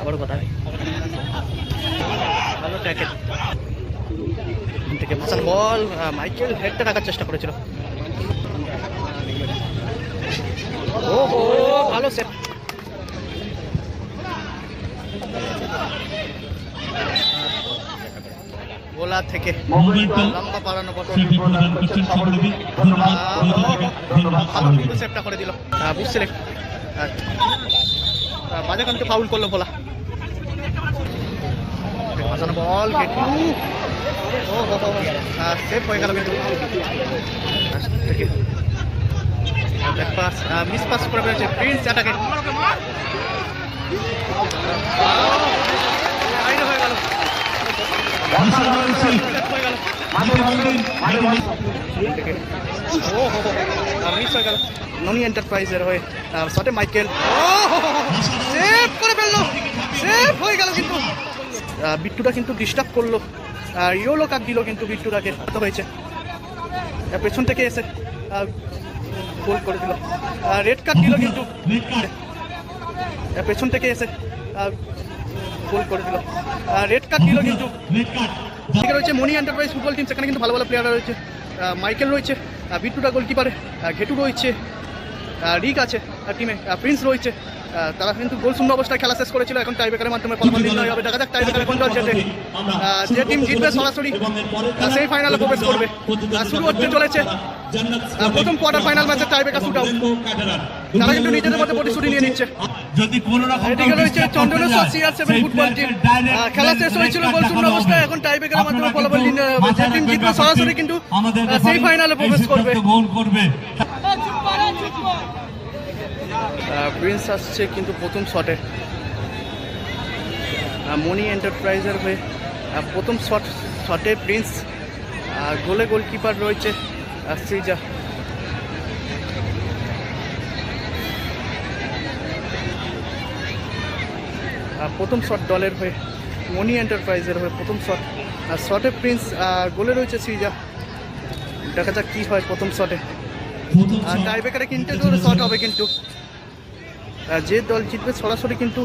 আবারও কথা হবে ভালো থেকে মাসাল বল মাইকেল হেডটা চেষ্টা করেছিল। ও ভালো সেট গোলা থেকে লম্বা ভালো সেভটা করে। দিল। বুঝছিলে বাজাকান্তে ফাউল করল বলা। বাজানো বল গেটু ও হো হো সেভ হয়ে গেল কিন্তু পাস মিস পাস করে ফেলেছে প্রিন্স অ্যাটাকে ও ননি এন্টারপ্রাইজের হয়ে শটে মাইকেল সেভ করে ফেলল সেভ হয়ে গেল কিন্তু বিট্টুটা কিন্তু ডিস্টার্ব করল। আর ইয়োলো কাপ দিল কিন্তু বিট্টুটাকে হয়েছে। পেছন থেকে এসে গোল করে দিল। রেড কার্ড দিল কিন্তু। পেছন থেকে এসে গোল করে দিল। রেড কার্ড দিল কিন্তু। এখানে রয়েছে মনি এন্টারপ্রাইজ ফুটবল টিম সেখানে কিন্তু ভালো ভালো প্লেয়ার রয়েছে। মাইকেল রয়েছে বিট্টুটা গোলকিপারে ঘেটু রয়েছে রিক আছে টিমে প্রিন্স রয়েছে। তারা কিন্তু গোল শূন্য অবস্থায় খেলা শেষ করেছিল। এখন টাইব্রেকারের মাধ্যমে ফলাফল নির্ণয় হবে। দেখা যাক টাইব্রেকারে কোন দল জেতে। যে টিম জিতবে সরাসরি সেই ফাইনালে প্রবেশ করবে। শুরু হতে চলেছে। প্রথম কোয়ার্টার ফাইনাল ম্যাচে টাইব্রেকার শুট আউট তারা কিন্তু নিজেদের মধ্যে প্রতিশ্রুতি নিয়ে নিচ্ছে। যদি কোনো রকম এদিকে রয়েছে Chandraneshwar CR seven football team খেলা শেষ হয়েছিল গোল শূন্য অবস্থায়। এখন টাইব্রেকারের মাধ্যমে ফলাফল নির্ণয় হবে। যে টিম জিতবে সরাসরি কিন্তু সেই ফাইনালে প্রবেশ করবে। গোল করবে। প্রিন্স আসছে কিন্তু প্রথম শটে মনি এন্টারপ্রাইজের হয়ে প্রথম শট শটে প্রিন্স আর গোলে গোলকিপার রয়েছে আহ, প্রথম শট দলের হয়ে মনি এন্টারপ্রাইজের হয়ে প্রথম শট আর শটে প্রিন্স গোলে রয়েছে সৃজা দেখা যাক কী হয় প্রথম শটে টাইব্রেকারে কিন্তু শট হবে কিন্তু। যে দল জিতবে সরাসরি কিন্তু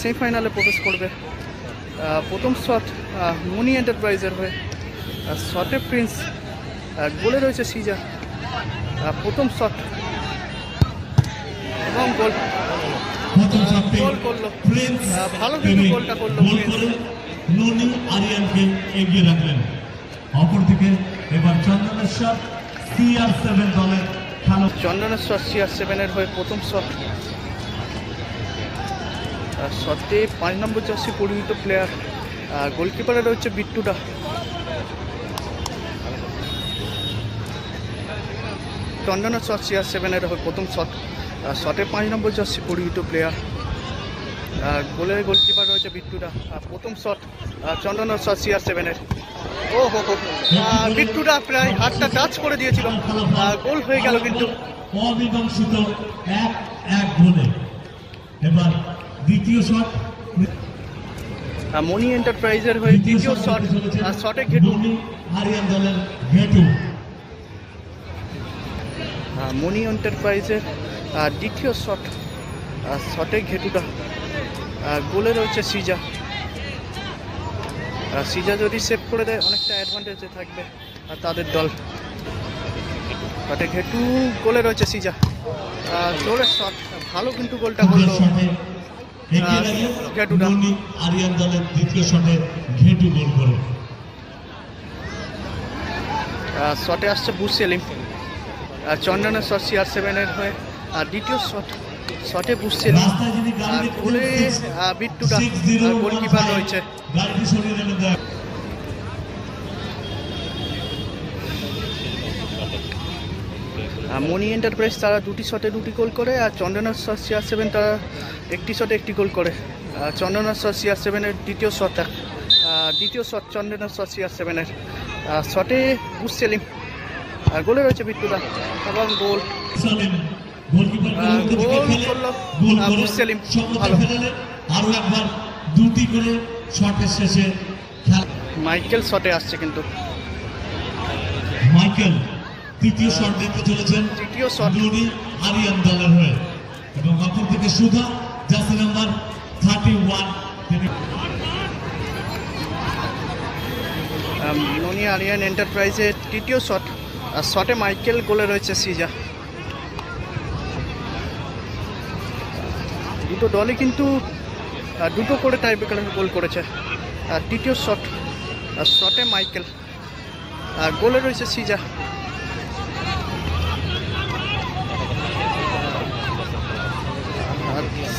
সেমিফাইনালে প্রবেশ করবে। প্রথম শট মনি এন্টারপ্রাইজের হয়ে শটে প্রিন্স গোলে রয়েছে সিজা। প্রথম শট। এবং গোল। গোল করল। ভালো কিন্তু গোলটা করল গোল প্রিন্স। করে ননি আরিয়ানকে এগিয়ে রাখলেন। অপরদিকে এবার চন্দনেশ্বর সিআর সেভেন দলের খেলা চন্দনেশ্বর সিআর সেভেনের হয়ে প্রথম শট। শটে পাঁচ নম্বর জার্সি পরিহিত প্লেয়ার আর গোলকিপারে রয়েছে বিট্টুটা। চন্দনেশ্বর সিআর সেভেনের প্রথম শট শটে পাঁচ নম্বর জার্সি পরিহিত প্লেয়ার আর গোলের গোলকিপার রয়েছে বিট্টুটা। প্রথম শট চন্দনেশ্বর সিআর সেভেনের ও, হো হো বিট্টুটা প্রায় হাতটা টাচ করে দিয়েছিল। গোল হয়ে গেল কিন্তু। অমীমাংসিত এক এক গোলে। এবার দ্বিতীয় শট। আহ, মনি এন্টারপ্রাইজের হয়ে দ্বিতীয় শট আর শটে ঘেটু। আরিয়ান দলের ঘেটু। আহ, মনি এন্টারপ্রাইজের দ্বিতীয় শট আর শটে ঘেটুটা। গোলে রয়েছে সিজা। আর সিজা যদি সেভ করে দেয় অনেকটা অ্যাডভান্টেজে থাকবে আর তাদের দল। শটে ঘেটু গোলে রয়েছে সিজা। আহ, জোরের শট ভালো কিন্তু গোলটা করল। এগিয়ে আহ, ননি আরিয়ান দলের দ্বিতীয় শটে ঘেটু গোল করে। শটে আসছে বুশ চন্দনের আর চন্দনেশ্বর সিআর সেভেনের হয়ে আর দ্বিতীয় শট শটে গাড়ি আর গোলে বিট্টুটা গোলকিপার রয়েছে গাড়িটি সরিয়ে নেবেন দয়া করে। আর মনি এন্টারপ্রাইজ তারা দুটি শটে দুটি গোল করে আর চন্দনেশ্বর সিআর সেভেন তারা একটি শটে একটি গোল করে। আর চন্দনেশ্বর সিআর সেভেনের দ্বিতীয় শট দ্বিতীয় শট চন্দনেশ্বর সিআর সেভেনের শটে বুশ সেলিম। আর গোলে রয়েছে বিট্টুদা। এবং গোল। সালেম গোল করল। ভালো। একবার দুটি করে শটের শেষে মাইকেল শটে আসছে কিন্তু। মাইকেল তৃতীয় শট দিতে চলেছেন তৃতীয় শট। লুনি আরিয়ান দলের হয়ে। এবং অপর থেকে Sudha jersey number thirty one. Noni Ariyan এন্টারপ্রাইজের তৃতীয় শট আর শটে মাইকেল গোলে রয়েছে সিজা। দুটো দলই কিন্তু দুটো করে টাই ব্রেকারের গোল করেছে। আর তৃতীয় শট আর শটে মাইকেল। আর গোলে রয়েছে সিজা।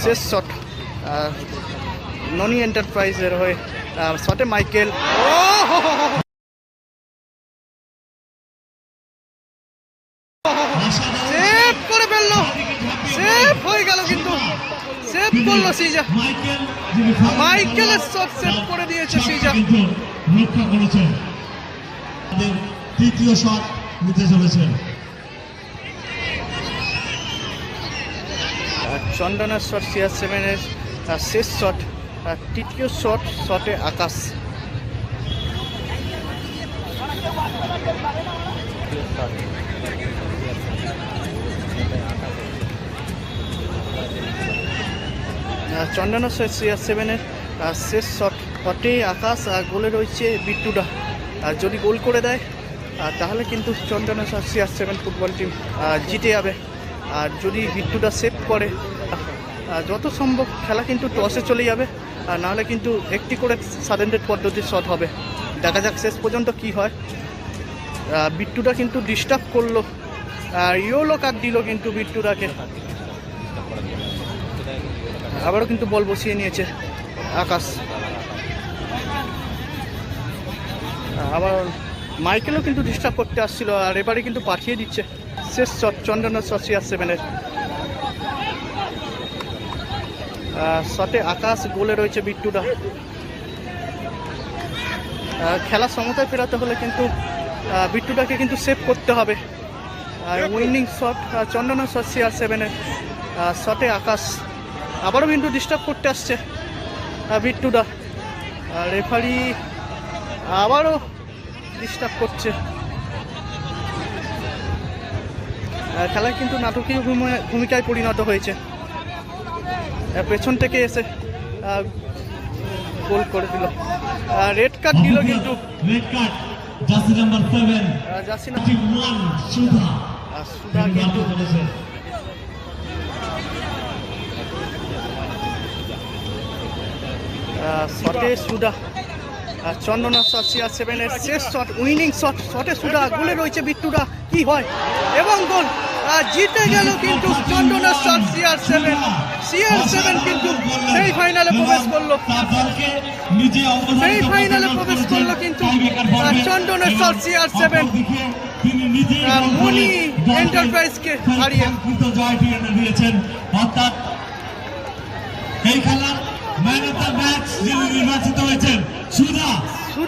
শেষ শট ননি এন্টারপ্রাইজের হয়ে শটে মাইকেল। সেভ করে ফেলল। হয়ে গেল কিন্তু। সেভ করল মাইকেলের সেভ করে দিয়েছে তৃতীয় শট নিতে চলেছেন চন্দনার শট সিআর সেভেনের শেষ শট তৃতীয় শট শটে আকাশ। শট সিআর সেভেনের শেষ শট শটে আকাশ, আর গোলে রয়েছে বিট্টুডা। আর যদি গোল করে দেয় তাহলে কিন্তু Chandana CR seven football team জিতে যাবে। আর যদি বিট্টুটা সেভ করে যত সম্ভব খেলা কিন্তু টসে চলে যাবে, আর নাহলে কিন্তু একটি করে সাদেন্ডেড পদ্ধতির শট হবে। দেখা যাক শেষ পর্যন্ত কি হয়। বিট্টুটা কিন্তু ডিস্টার্ব করল, আর ইয়োলো কার্ড দিল কিন্তু বিট্টুটাকে। আবারও কিন্তু বল বসিয়ে নিয়েছে আকাশ। আবার মাইকেলও কিন্তু ডিস্টার্ব করতে আসছিল, আর এবারে কিন্তু পাঠিয়ে দিচ্ছে। শেষ শট চন্দনা সসিয়া সেভেনের শটে আকাশ গোলে রয়েছে বিট্টুটা আহ, খেলা সমতায় ফেরাতে হলে কিন্তু বিট্টুটাকে কিন্তু সেভ করতে হবে। আর উইনিং শট চন্দনা সসিয়া সেভেনের শটে আকাশ। আবারও কিন্তু ডিস্টার্ব করতে আসছে বিট্টুটা আর রেফারি আবারও ডিস্টার্ব করছে। খেলায় কিন্তু নাটকীয় ভূমি- ভূমিকায় পরিণত হয়েছে। পেছন থেকে এসে গোল করে দিল। রেড কার্ড দিল কিন্তু। Red card jersey number seven ah, যাচ্ছি না সুধা। সুধা কিন্তু শটে আর চন্দনা শট সিআর সেভেনের শেষ শট উইনিং শট শটে সুদা গোলে রয়েছে বিট্টুরা কি হয়? এবং গোল আর জিতে গেল কিন্তু Chandana shot CR seven CR seven কিন্তু সেই ফাইনালে প্রবেশ করল। সেই ফাইনালে প্রবেশ করল কিন্তু আহ, চন্দনের শট সিআর সেভেন এন্টারপ্রাইজকে দিয়েছেন এই খেলার ম্যান অফ দ্য ম্যাচ নির্বাচিত হয়েছেন সুধা